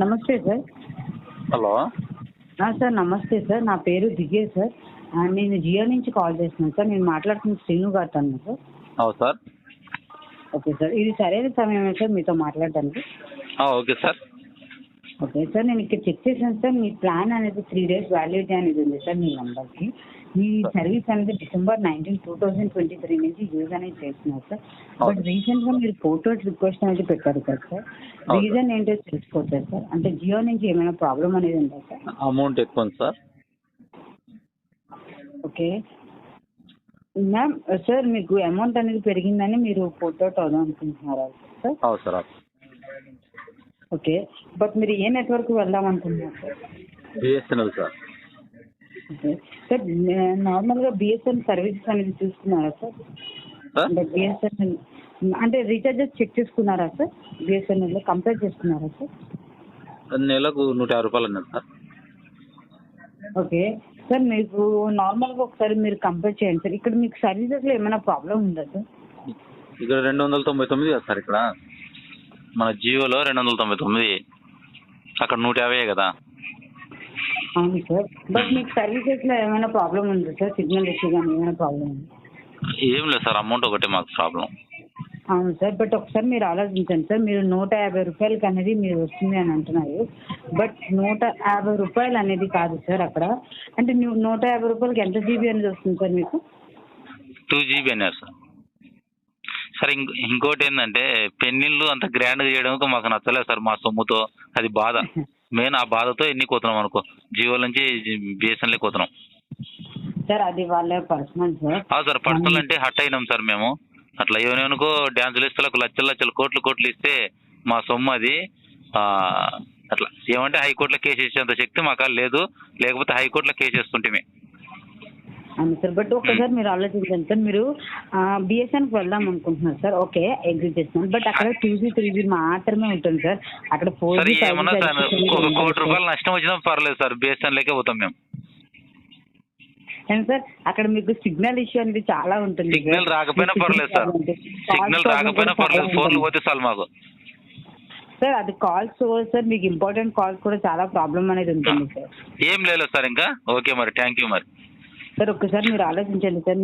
నమస్తే sir. Hello. Sir నమస్తే sir. నా పేరు దిగే సార్. నేను జియో నుంచి కాల్ చేస్తున్నాను సార్. నేను మాట్లాడుతున్న శ్రీను గారు అన్న సార్. సార్. Okay sir. ఇది సరైన సమయమే సార్ మీతో మాట్లాడడానికి ఆ, ఓకే సార్. ఓకే సార్ నేను ఇక్కడ చెక్ చేశాను సార్ మీ ప్లాన్ అనేది త్రీ డేస్ వ్యాలిడిటీ అనేది ఉంది సార్ మీ నంబర్కి మీ సర్వీస్ అనేది December nineteen two thousand twenty three నుంచి యూజ్ అనేది చేస్తున్నారు సార్ బట్ రీసెంట్గా మీరు ఫోటో రిక్వెస్ట్ అనేది పెట్టారు కదా సార్ అవును. రీజన్ ఏంటో తెలుసుకోవచ్చు సార్ అంటే జియో నుంచి ఏమైనా ప్రాబ్లం అనేది ఉందా సార్ అమౌంట్ ఎక్కువ సార్ ఓకే మ్యామ్ సార్ మీకు అమౌంట్ అనేది పెరిగిందని మీరు పోర్ట్ అవుట్ అవుదాం అనుకుంటున్నారా సార్ అవు సార్. ఓకే. బట్ మీరు ఏ నెట్వర్క్ వెళ్దాం అనుకుంటున్నారు సార్. బిఎస్ఎన్ఎల్ సార్ సార్ నార్మల్గా బిఎస్ఎన్ సర్వీసెస్ అనేది చూసుకున్నారా సార్? సార్ అంటే బిఎస్ఎన్ఎల్ అంటే రీఛార్జెస్ చెక్ చేసుకున్నారా సార్? బిఎస్ఎన్ఎల్లో కంపేర్ చేసుకున్నారా సార్? నెలకు నూట యాభై రూపాయలు అన్నారు సార్. ఓకే. సార్ మీకు నార్మల్గా ఒకసారి మీరు కంపేర్ చేయండి సార్. ఇక్కడ మీకు సర్వీసెస్లో ఏమైనా ప్రాబ్లం ఉందా సార్? ఇక్కడ రెండు వందల తొంభై తొమ్మిది కదా సార్ ఇక్కడ. మన జియోలో రెండు వందల తొంభై తొమ్మిది. అక్కడ నూట యాభై కదా. అవును సార్. బట్ మీకు సర్వీసెస్లో ఏమైనా ప్రాబ్లం ఉందా సార్? సిగ్నల్ ఇష్యూ కానీ ఏమైనా ప్రాబ్లం ఉంది? ఏం లేదు సార్. అమౌంట్ ఒకటే మాకు ప్రాబ్లం. అవును సార్. బట్ ఒకసారి మీరు ఆలోచించండి సార్. మీరు నూట యాభై రూపాయలకి అనేది మీరు వస్తుంది అని అంటున్నారు. బట్ నూట యాభై రూపాయలు అనేది కాదు సార్ అక్కడ. అంటే నువ్వు నూట యాభై రూపాయలకి ఎంత జీబీ అనేది వస్తుంది సార్ మీకు? టూ జీబీ అన్నారు సార్. సార్ ఇంకో ఇంకోటి ఏంటంటే పెన్నిళ్ళు అంత గ్రాండ్గా చేయడం మాకు నచ్చలేదు సార్ మా సొమ్ముతో. అది బాధ. మెయిన్ ఆ బాధతో ఎన్ని కోతున్నాం అనుకో. జియో నుంచి బిఎస్ఎన్ఎల్కి కోతున్నాం. సార్ అది వాళ్ళ పర్సనల్ సార్. సార్ పర్సనల్ అంటే హట్ అయినాం సార్ మేము. అట్లా ఏమనుకో డ్యాన్సులు ఇస్తే లక్షలు లక్షలు కోట్లు కోట్లు ఇస్తే మా సొమ్ము అది. అట్లా. ఏమంటే హైకోర్టులో కేసు వేసేంత శక్తి మాకు లేదు. లేకపోతే హైకోర్టులో కేసు వేస్తుంటే అవును సార్ బట్ ఒకసారి మీరు ఆలోచించండి సార్ మీరు బిఎస్ఎన్కి వెళ్దాం అనుకుంటున్నారు సార్. ఓకే అగ్రి చేస్తున్నాను బట్ అక్కడ టూ జీ త్రీ జీ మాత్రమే ఉంటుంది సార్. అక్కడ ఫోర్ సరే జీ సార్ కోటి రూపాయలు నష్టం వచ్చినా పర్లేదు సార్ బిఎస్ఎన్ఎల్కే పోతాం మేము. సార్ అక్కడ మీకు సిగ్నల్ ఇష్యూ అనేది చాలా ఉంటుంది సార్. సిగ్నల్ రాకపోయినా పర్లేదు సార్. సిగ్నల్ రాకపోయినా పర్లేదు ఫోన్లు పోతే చాలు మాకు. సార్ అది కాల్స్ సార్ మీకు ఇంపార్టెంట్ కాల్స్ కూడా చాలా ప్రాబ్లం అనేది ఉంటుంది సార్. ఏం లేదు సార్ ఇంకా. ఓకే మరి థ్యాంక్ యూ మరి. సార్ ఒక్కసారి మీరు ఆలోచించండి సార్.